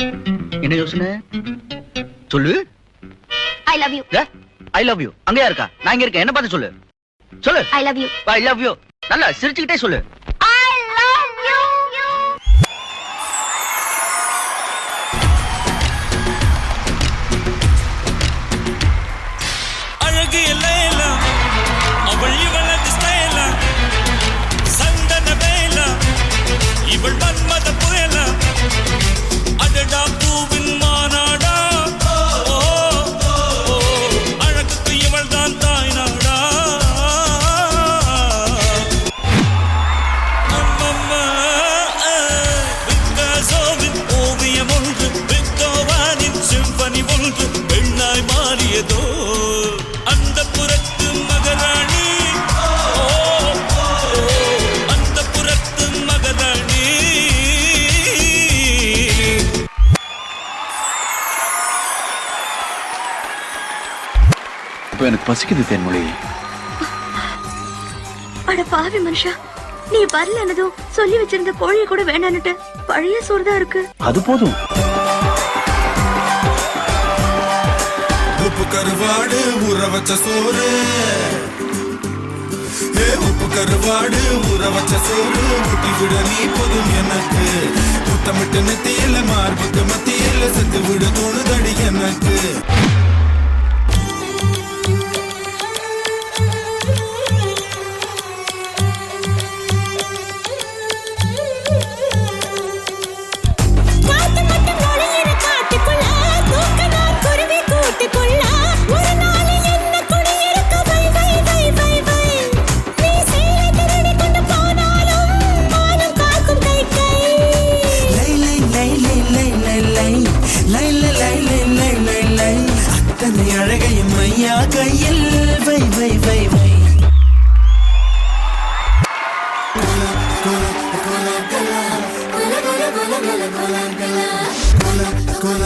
என்ன யோசனை? சொல்லு. I love you I love you அங்கயா இருக்கா? நான் இங்க இருக்கேன். என்ன பார்த்து சொல்லு. சொல்லு. I love you I love you நல்லா சிரிச்சுக்கிட்டே சொல்லு. ஐ லவ் யூ அழகு எல்லையில அவள் இவளது ஸ்டைல சந்தன வேல இவள் மன்மத மாறியதோ அந்த புறத்து மகராணி. ஓ, ஓ, அந்த புறத்து மகராணி. இப்போ எனக்கு பசிக்குது தேன்மொழி அட பாவி மனுஷா நீ வரலனதும் சொல்லி வச்சிருந்த கோழியை கூட வேண்டான்னுட்டு பழைய சோறு தான் இருக்கு. அது போதும். உப்பு கருவாடு ஊற வச்ச சோறு. ஏ உப்பு கருவாடு ஊற வச்ச சோறு. ஊட்டி விட நீ போதும் எனக்கு. முத்தமிட்டு நெத்தியில் மார்புக்கு மத்தியில் செத்து விட தோணுதடி எனக்கு. அழகையும் ஐயா கையில் வை வை வை வை. குல,